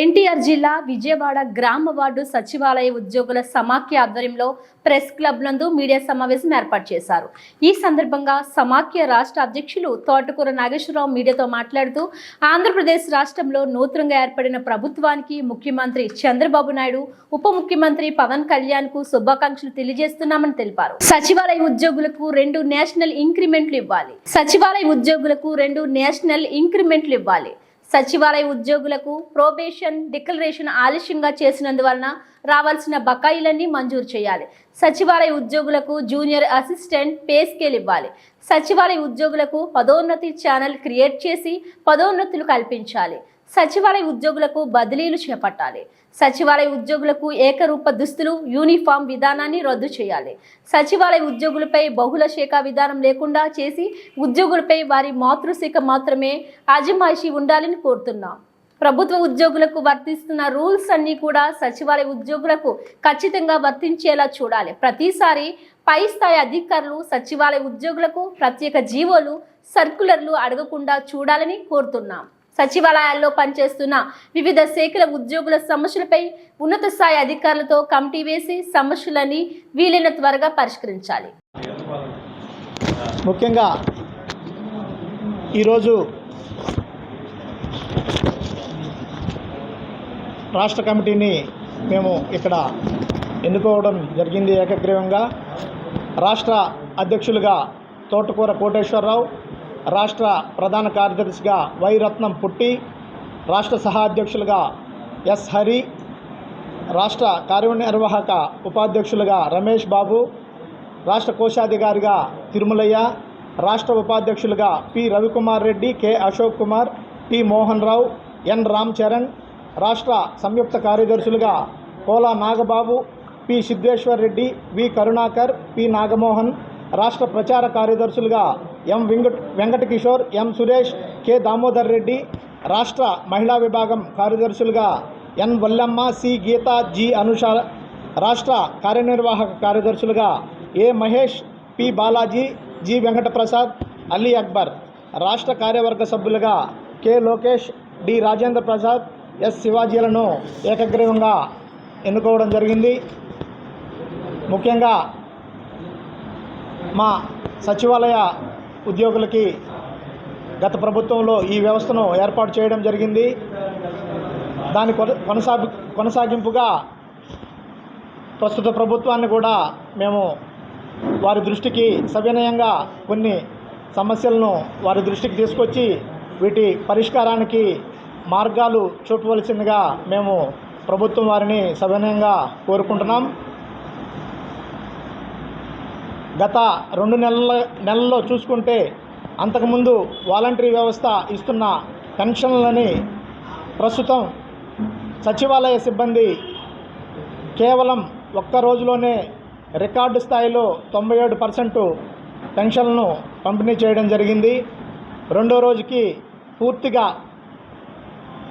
ఎన్టీఆర్ జిల్లా విజయవాడ గ్రామ వార్డు సచివాలయ ఉద్యోగుల సమాఖ్య ఆధ్వర్యంలో ప్రెస్ క్లబ్ నందు మీడియా సమావేశం ఏర్పాటు చేశారు. ఈ సందర్భంగా సమాఖ్య రాష్ట్ర అధ్యక్షులు తోటకూర నాగేశ్వరరావు మీడియాతో మాట్లాడుతూ ఆంధ్రప్రదేశ్ రాష్ట్రంలో నూతనంగా ఏర్పడిన ప్రభుత్వానికి ముఖ్యమంత్రి చంద్రబాబు నాయుడు ఉప ముఖ్యమంత్రి పవన్ కళ్యాణ్కు శుభాకాంక్షలు తెలియజేస్తున్నామని తెలిపారు. సచివాలయ ఉద్యోగులకు రెండు నేషనల్ ఇంక్రిమెంట్లు ఇవ్వాలి. సచివాలయ ఉద్యోగులకు రెండు నేషనల్ ఇంక్రిమెంట్లు ఇవ్వాలి. సచివాలయ ఉద్యోగులకు ప్రోబేషన్ డిక్లరేషన్ ఆలస్యంగా చేసినందువలన రావాల్సిన బకాయిలన్నీ మంజూరు చేయాలి. సచివాలయ ఉద్యోగులకు జూనియర్ అసిస్టెంట్ పే స్కేల్ ఇవ్వాలి. సచివాలయ ఉద్యోగులకు పదోన్నతి ఛానల్ క్రియేట్ చేసి పదోన్నతులు కల్పించాలి. సచివాలయ ఉద్యోగులకు బదిలీలు చేపట్టాలి. సచివాలయ ఉద్యోగులకు ఏకరూప దుస్తులు యూనిఫామ్ విధానాన్ని రద్దు చేయాలి. సచివాలయ ఉద్యోగులపై బహుళ శాఖ విధానం లేకుండా చేసి ఉద్యోగులపై వారి మాతృశాఖ మాత్రమే అజమాయిషీ ఉండాలని కోరుతున్నాం. ప్రభుత్వ ఉద్యోగులకు వర్తిస్తున్న రూల్స్ అన్నీ కూడా సచివాలయ ఉద్యోగులకు ఖచ్చితంగా వర్తించేలా చూడాలి. ప్రతిసారి పై స్థాయి అధికారులు సచివాలయ ఉద్యోగులకు ప్రత్యేక జీవోలు సర్కులర్లు అడగకుండా చూడాలని కోరుతున్నాం. సచివాలయాల్లో పనిచేస్తున్న వివిధ శాఖల ఉద్యోగుల సమస్యలపై ఉన్నత స్థాయి అధికారులతో కమిటీ వేసి సమస్యలని వీలైన త్వరగా పరిష్కరించాలి. ముఖ్యంగా ఈరోజు రాష్ట్ర కమిటీని మేము ఇక్కడ ఎన్నుకోవడం జరిగింది ఏకగ్రీవంగా. రాష్ట్ర అధ్యక్షులుగా తోటకూర కోటేశ్వరరావు రాష్ట్ర ప్రధాన కార్యదర్శిగా వై రత్నం పుట్టి రాష్ట్ర సహాధ్యక్షులుగా ఎస్ హరి రాష్ట్ర కార్యనిర్వాహక ఉపాధ్యక్షులుగా రమేష్ బాబు రాష్ట్ర కోశాధికారిగా తిరుమలయ్య రాష్ట్ర ఉపాధ్యక్షులుగా P Ravikumar Reddy K Ashok Kumar T Mohan Rao N Ram Charan రాష్ట్ర సంయుక్త కార్యదర్శులుగా Kola Nagababu P Siddeshwar Reddy V Karunakar P Nagamohan రాష్ట్ర ప్రచార కార్యదర్శులుగా M Venkat Venkatakishore M Suresh K Damodar Reddy రాష్ట్ర మహిళా విభాగం కార్యదర్శులుగా N Vallamma C Geetha G Anusha రాష్ట్ర కార్యనిర్వాహక కార్యదర్శులుగా A Mahesh P Balaji G Venkataprasad Ali Akbar రాష్ట్ర కార్యవర్గ సభ్యులుగా K Lokesh D Rajendra Prasad S శివాజీలను ఏకగ్రీవంగా ఎన్నుకోవడం జరిగింది. ముఖ్యంగా మా సచివాలయ ఉద్యోగులకి గత ప్రభుత్వంలో ఈ వ్యవస్థను ఏర్పాటు చేయడం జరిగింది. దాని కొన- కొనసాగి కొనసాగింపుగా ప్రస్తుత ప్రభుత్వాన్ని కూడా మేము వారి దృష్టికి సవినయంగా కొన్ని సమస్యలను వారి దృష్టికి తీసుకొచ్చి వీటి పరిష్కారానికి మార్గాలు చూపవలసిందిగా మేము ప్రభుత్వం వారిని సవినయంగా కోరుకుంటున్నాం. గత రెండు నెలల నెలల్లో చూసుకుంటే అంతకుముందు వాలంటరీ వ్యవస్థ ఇస్తున్న పెన్షన్లని ప్రస్తుతం సచివాలయ సిబ్బంది కేవలం ఒక్క రోజులోనే రికార్డు స్థాయిలో తొంభై ఏడు పర్సెంట్ పెన్షన్లను పంపిణీ చేయడం జరిగింది. రెండో రోజుకి పూర్తిగా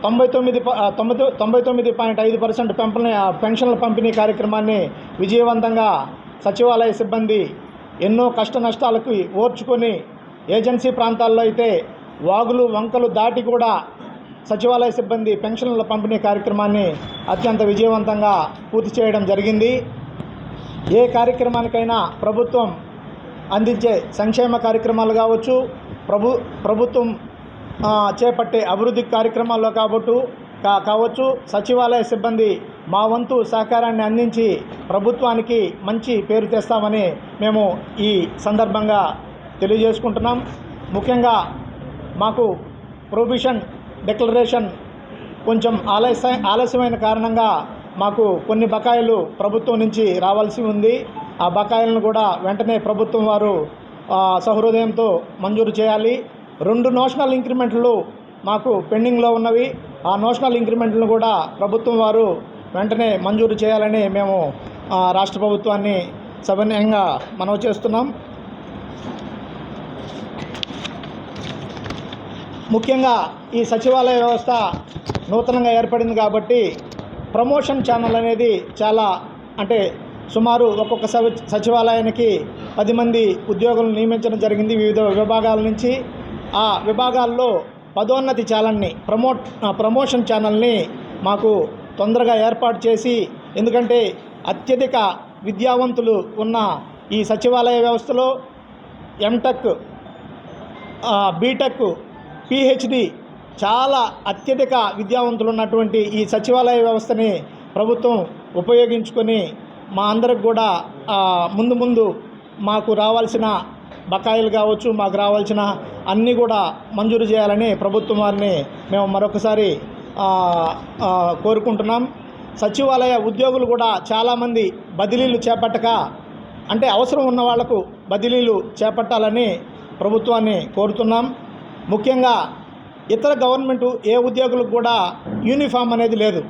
తొంభై తొమ్మిది ప- తొమ్మిది తొంభై తొమ్మిది పాయింట్ ఐదు పర్సెంట్ పెంపని ఆ, పెన్షన్ల పంపిణీ కార్యక్రమాన్ని విజయవంతంగా సచివాలయ సిబ్బంది ఎన్నో కష్ట నష్టాలకు ఓర్చుకొని ఏజెన్సీ ప్రాంతాల్లో అయితే వాగులు వంకలు దాటి కూడా సచివాలయ సిబ్బంది పెన్షన్ల పంపిణీ కార్యక్రమాన్ని అత్యంత విజయవంతంగా పూర్తి చేయడం జరిగింది. ఏ కార్యక్రమానికైనా ప్రభుత్వం అందించే సంక్షేమ కార్యక్రమాలు కావచ్చు ప్రభు ప్రభుత్వం చేపట్టే అభివృద్ధి కార్యక్రమాల్లో కాబట్టు కా కావచ్చు సచివాలయ సిబ్బంది మా వంతు సహకారాన్ని అందించి ప్రభుత్వానికి మంచి పేరు తెస్తామని మేము ఈ సందర్భంగా తెలియజేసుకుంటున్నాం. ముఖ్యంగా మాకు ప్రొబిషన్ డిక్లరేషన్ కొంచెం ఆలస్య ఆలస్యమైన కారణంగా మాకు కొన్ని బకాయిలు ప్రభుత్వం నుంచి రావాల్సి ఉంది. ఆ బకాయిలను కూడా వెంటనే ప్రభుత్వం వారు సహృదయంతో మంజూరు చేయాలి. రెండు నోషనల్ ఇంక్రిమెంట్లు మాకు పెండింగ్లో ఉన్నవి. ఆ నోషనల్ ఇంక్రిమెంట్లను కూడా ప్రభుత్వం వారు వెంటనే మంజూరు చేయాలని మేము రాష్ట్ర ప్రభుత్వాన్ని సవినయంగా మనవి చేస్తున్నాం. ముఖ్యంగా ఈ సచివాలయ వ్యవస్థ నూతనంగా ఏర్పడింది కాబట్టి ప్రమోషన్ ఛానల్ అనేది చాలా అంటే సుమారు ఒక్కొక్క సవి సచివాలయానికి పది మంది ఉద్యోగులను నియమించడం జరిగింది వివిధ విభాగాల నుంచి. ఆ విభాగాల్లో పదోన్నతి ఛానల్ని ప్రమోట్ ప్రమోషన్ ఛానల్ని మాకు తొందరగా ఏర్పాటు చేసి ఎందుకంటే అత్యధిక విద్యావంతులు ఉన్న ఈ సచివాలయ వ్యవస్థలో ఎంటెక్ బీటెక్ పిహెచ్డి చాలా అత్యధిక విద్యావంతులు ఉన్నటువంటి ఈ సచివాలయ వ్యవస్థని ప్రభుత్వం ఉపయోగించుకొని మా అందరికి కూడా ముందు ముందు మాకు రావాల్సిన బకాయిలు కావచ్చు మాకు రావాల్సిన అన్నీ కూడా మంజూరు చేయాలని ప్రభుత్వం వారిని మేము మరొకసారి కోరుకుంటున్నాం. సచివాలయ ఉద్యోగులు కూడా చాలామంది బదిలీలు చేపట్టక అంటే అవసరం ఉన్న వాళ్ళకు బదిలీలు చేపట్టాలని ప్రభుత్వాన్ని కోరుతున్నాం. ముఖ్యంగా ఇతర గవర్నమెంట్ ఏ ఉద్యోగులకు కూడా యూనిఫామ్ అనేది లేదు.